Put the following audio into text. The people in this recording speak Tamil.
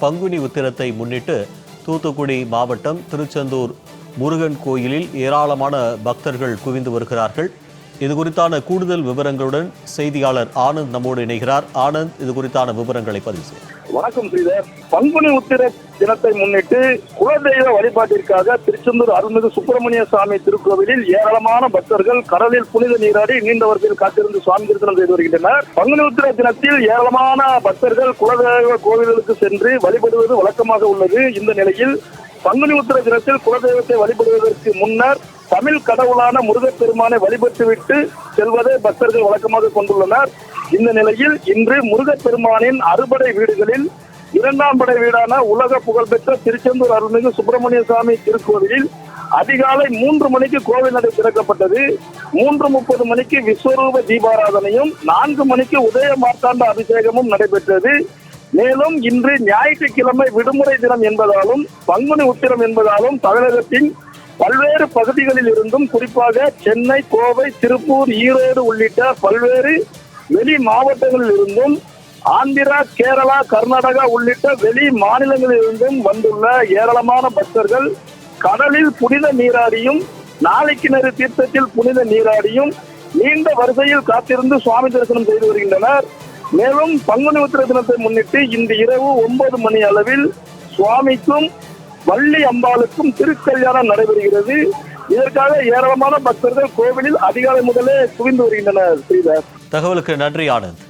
பங்குனி உத்திரத்தை முன்னிட்டு தூத்துக்குடி மாவட்டம் திருச்செந்தூர் முருகன் கோயிலில் ஏராளமான பக்தர்கள் குவிந்து வருகிறார்கள். இது குறித்தான கூடுதல் விவரங்களுடன் செய்தியாளர் ஆனந்த் நம்மோடு இணைகிறார். ஆனந்த் இது குறித்தான விவரங்களை பதிவு செய்யும் வணக்கம் ஸ்ரீதர். பங்குனி உத்திர தினத்தை முன்னிட்டு குலதெய்வ வழிபாட்டிற்காக திருச்செந்தூர் அருள்மிகு சுப்பிரமணிய சுவாமி திருக்கோவிலில் ஏராளமான பக்தர்கள் கடலில் புனித நீராடி நீண்ட வரிசையில் காத்திருந்து சுவாமி தரிசனம் செய்து வருகின்றனர். பங்குனி உத்திர தினத்தில் ஏராளமான பக்தர்கள் குலதெய்வ கோவில்களுக்கு சென்று வழிபடுவது வழக்கமாக உள்ளது. இந்த நிலையில் பங்குனி உத்திர தினத்தில் குலதெய்வத்தை வழிபடுவதற்கு முன்னர் தமிழ் கடவுளான முருகப்பெருமானை வழிபட்டுவிட்டு செல்வதை பக்தர்கள் வழக்கமாக கொண்டுள்ளனர். இந்த நிலையில் இன்று முருகப்பெருமானின் அறுபடை வீடுகளில் இரண்டாம் படை வீடான உலக புகழ்பெற்ற திருச்செந்தூர் அருள்மிகு சுப்பிரமணிய சுவாமி திருக்கோவிலில் அதிகாலை மூன்று மணிக்கு கோவில் நடை திறக்கப்பட்டது. மூன்று முப்பது மணிக்கு விஸ்வரூப தீபாராதனையும் நான்கு மணிக்கு உதய மார்த்தாண்ட அபிஷேகமும் நடைபெற்றது. மேலும் இன்று ஞாயிற்றுக்கிழமை விடுமுறை தினம் என்பதாலும் பங்குனி உத்திரம் என்பதாலும் தமிழகத்தின் பல்வேறு பகுதிகளில் இருந்தும் குறிப்பாக சென்னை கோவை திருப்பூர் ஈரோடு உள்ளிட்ட பல்வேறு வெளி மாவட்டங்களில் இருந்தும் ஆந்திரா கேரளா கர்நாடகா உள்ளிட்ட வெளி மாநிலங்களில் இருந்தும் வந்துள்ள ஏராளமான பக்தர்கள் கடலில் புனித நீராடியும் நாளைக்கிணறு தீர்த்தத்தில் புனித நீராடியும் நீண்ட வரிசையில் காத்திருந்து சுவாமி தரிசனம் செய்து வருகின்றனர். மேலும் பங்குனி உத்திர தினத்தை முன்னிட்டு இன்று இரவு ஒன்பது மணி அளவில் சுவாமிக்கும் வள்ளி அம்பாளுக்கும் திருக்கல்யாணம் நடைபெறுகிறது. இதற்காக ஏராளமான பக்தர்கள் கோவிலில் அதிகாலை முதலே குவிந்து வருகின்றனர் தகவலுக்கு நன்றி ஆனந்த்.